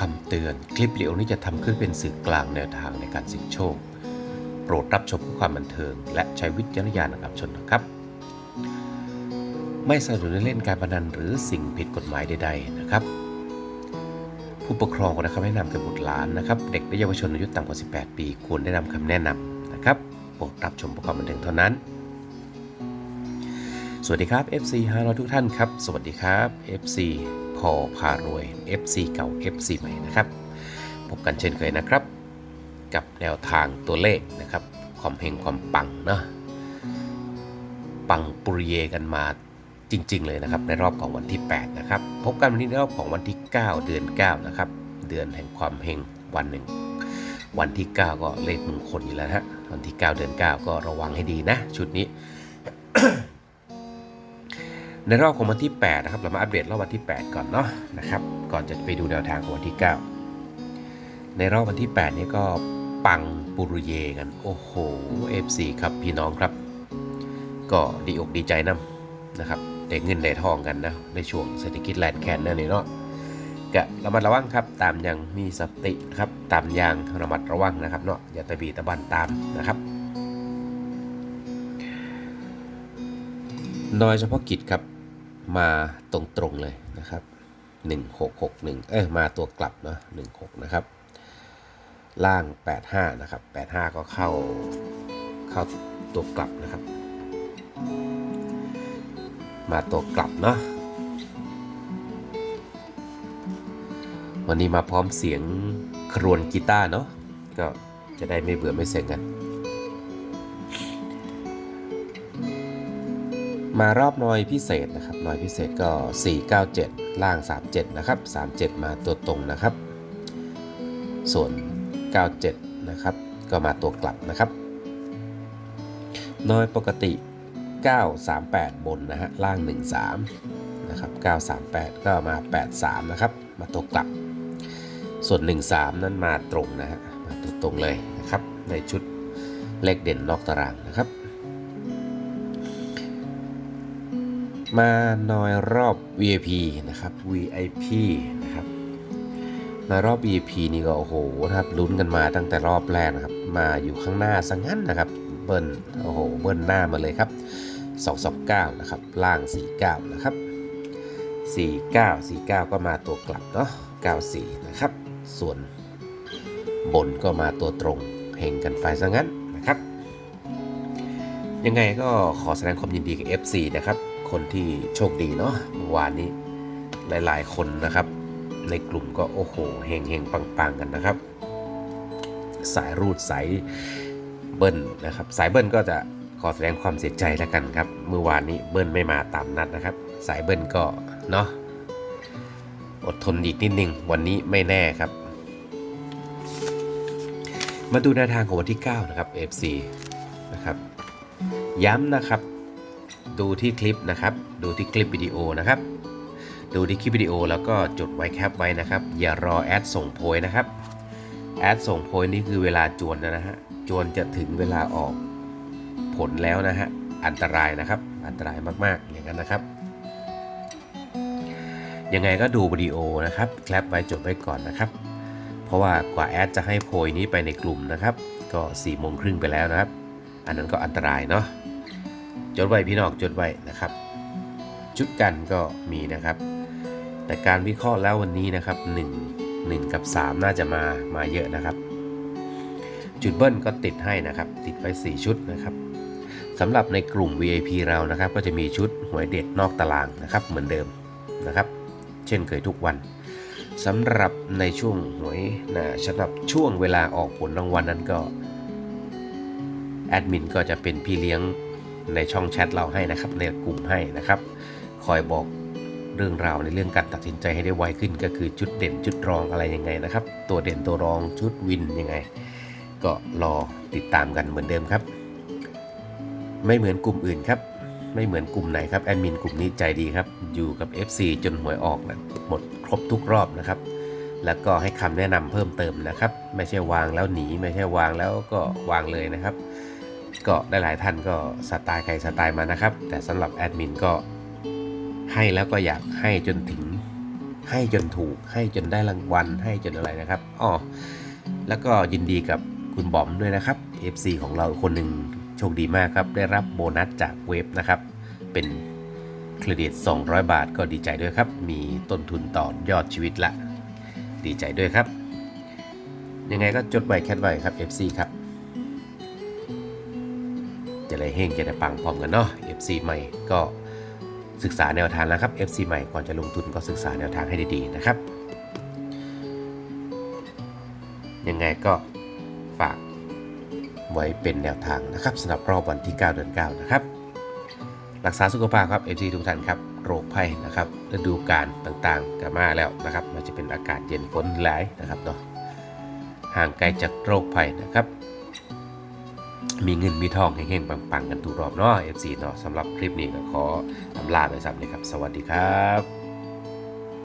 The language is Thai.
คำเตือนคลิปวิดีโอนี้จะทำขึ้นเป็นสื่อกลางแนวทางในการเสี่ยงโชค โปรดรับชมเพื่อความบันเทิง และใช้วิจารณญาณในการรับชมนะครับ ไม่สนับสนุนเล่นการพนันหรือสิ่งผิดกฎหมายใด ๆ นะครับ ผู้ปกครองนะครับให้นำแก่บุตรหลานนะครับ เด็กและเยาวชนอายุต่ำกว่า 18 ปี ควรได้นำคำแนะนำนะครับโปรดรับชมเพื่อความบันเทิงเท่านั้นสวัสดีครับ FC ฮาร์ทุกท่านครับ สวัสดีครับ FC พอพารวย FC เก่า FC ใหม่นะครับ พบกันเช่นเคยนะครับ กับแนวทางตัวเลขนะครับ ความเฮงความปังเนาะปังปุริเยกันมาจริง ๆ เลยนะครับในรอบของวันที่ 8 นะครับ พบกันวันนี้ในรอบของวันที่ 9 เดือน 9 นะครับ เดือนแห่งความเฮงวันหนึ่ง วันที่ 9 ก็เลขมงคลอยู่แล้วนะฮะวันที่ 9 เดือน 9 ก็ระวังให้ดีนะ ชุดนี้ ในรอบของวันที่ 8 นะครับ เรามาอัปเดตรอบวันที่ 8 ก่อนเนาะนะครับ ก่อนจะไปดูแนวทางของวันที่ 9 ในรอบวันที่ 8 นี้ก็ปังปุรุเยกัน โอ้โห FC ครับพี่น้องครับ ก็ดีอกดีใจนํนะครับได้เงินได้ทองกันนะ ในช่วงเศรษฐกิจแลนด์แคนนั่นนี่เนาะกะระมัดระวังครับ ตามอย่างมีสติครับ ตามอย่างระมัดระวังนะครับเนาะอย่าตะบีตะบันตามนะครับโดยเฉพาะกิจครับ มาตรงๆเลยนะครับ1661 เอ้ยมาตัวกลับเนาะ16 นะครับ ล่าง 85 นะครับ 85 ก็เข้าเข้าตัวกลับนะครับ มาตัวกลับเนาะวันนี้มาพร้อมเสียงครวนกีตาร์เนาะก็จะได้ไม่เบื่อไม่เซ็งกัน มารอบนอยพิเศษนะครับนอยพิเศษก็ 497 ล่าง 37 นะครับ 37 มาตัวตรงนะครับ ส่วน 97 นะครับ ก็มาตัวกลับนะครับนอยปกติ 938 บนนะฮะ ล่าง 13 นะครับ 938 ก็มา 83 นะครับ มาตัวกลับ ส่วน 13 นั้นมาตรงนะฮะ มาตัวตรงเลยนะครับ ในชุดเลขเด่นนอกตารางนะครับ มานอยรอบ VIP นะครับ VIP นะครับในรอบ VIP นี่ก็โอ้โหนะครับลุ้นกันมาตั้งแต่รอบแรกนะครับ มาอยู่ข้างหน้าซะงั้นนะครับ เบิ้ลโอ้โหเบิ้ลหน้ามาเลยครับ 229 นะครับ ล่าง 49 นะครับ 49 49 ก็มาตัวกลับเนาะ94 นะครับ ส่วนบนก็มาตัวตรงเฮงกันไปซะงั้นนะครับ ยังไงก็ขอแสดงความยินดีกับ FC นะครับ คนที่โชคดีเนาะเมื่อวานนี้หลายๆคนนะครับ ในกลุ่มก็โอ้โหเฮงเฮงปังปังๆ กันนะครับ สายรูดสายเบิ้ลนะครับ สายเบิ้ลก็จะขอแสดงความเสียใจแล้วกันครับ เมื่อวานนี้เบิ้ลไม่มาตามนัดนะครับ สายเบิ้ลก็เนาะอดทนอีกนิดนึงวันนี้ไม่แน่ครับ มาดูแนวทางของวันที่ 9 นะครับ FC นะครับ ย้ำนะครับ ดูที่คลิปนะครับ ดูที่คลิปวิดีโอนะครับ ดูที่คลิปวิดีโอแล้วก็จดไว้แคปไว้นะครับ อย่ารอแอดส่งโพยนะครับ แอดส่งโพยนี่คือเวลาจวนนะฮะ จวนจะถึงเวลาออกผลแล้วนะฮะ อันตรายนะครับ อันตรายมากๆอย่างนั้นนะครับ ยังไงก็ดูวิดีโอนะครับ แคปไว้จดไว้ก่อนนะครับ เพราะว่ากว่าแอดจะให้โพยนี้ไปในกลุ่มนะครับ ก็4ี่โมงครึ่งไปแล้วนะครับ อันนั้นก็อันตรายเนาะ ดไว้พี่น้องจดไว้นะครับ ชุดกันก็มีนะครับ แต่การวิเคราะห์แล้ววันนี้นะครับ 1 1 กับ 3 น่าจะมามาเยอะนะครับ จุดเบิ้ลก็ติดให้นะครับ ติดไป 4 ชุดนะครับสำหรับในกลุ่ม VIP เรานะครับ ก็จะมีชุดหวยเด็ดนอกตารางนะครับ เหมือนเดิมนะครับ เช่นเคยทุกวันสำหรับในช่วงหวยนะสำหรับช่วงเวลาออกผลรางวัลนั้นก็แอดมินก็จะเป็นพี่เลี้ยง ในช่องแชทเราให้นะครับ ในกลุ่มให้นะครับ คอยบอกเรื่องราวในเรื่องการตัดสินใจให้ได้ไวขึ้น ก็คือจุดเด่นจุดรองอะไรยังไงนะครับ ตัวเด่นตัวรองชุดวินยังไง ก็รอติดตามกันเหมือนเดิมครับ ไม่เหมือนกลุ่มอื่นครับ ไม่เหมือนกลุ่มไหนครับแอดมินกลุ่มนี้ใจดีครับ อยู่กับ FC จนหวยออกนะหมดครบทุกรอบนะครับ แล้วก็ให้คำแนะนำเพิ่มเติมนะครับ ไม่ใช่วางแล้วหนีไม่ใช่วางแล้วก็วางเลยนะครับ ก็ได้หลายท่านก็สไตล์ใครสไตล์มานะครับ แต่สำหรับแอดมินก็ให้แล้วก็อยากให้จนถึง ให้จนถูก ให้จนได้รางวัล ให้จนอะไรนะครับอ๋อแล้วก็ยินดีกับคุณบอมด้วยนะครับ FC ของเราคนหนึ่งโชคดีมากครับ ได้รับโบนัสจากเว็บนะครับ เป็นเครดิต 200 บาทก็ดีใจด้วยครับ มีต้นทุนต่อยอดชีวิตละ ดีใจด้วยครับ ยังไงก็จดไว้แคทไว้ครับ FC ครับ ได้เฮงจะได้ปังพร้อมกันเนาะ FC ใหม่ก็ศึกษาแนวทางแล้วครับ FC ใหม่ก่อนจะลงทุนก็ศึกษาแนวทางให้ดีๆนะครับ ยังไงก็ฝากไว้เป็นแนวทางนะครับสำหรับรอบวันที่ 9 เดือน 9 นะครับ รักษาสุขภาพครับ FC ทุกท่านครับ โรคภัยนะครับฤดูกาลต่างๆก็มาแล้วนะครับ มันจะเป็นอากาศเย็นฝนหลายนะครับเนาะห่างไกลจากโรคภัยนะครับ มีเงินมีทองเฮงๆปังๆกันทุกรอบเนาะ FC เนาะสำหรับคลิปนี้ก็ขออำลาไปสับเลยครับ สวัสดีครับ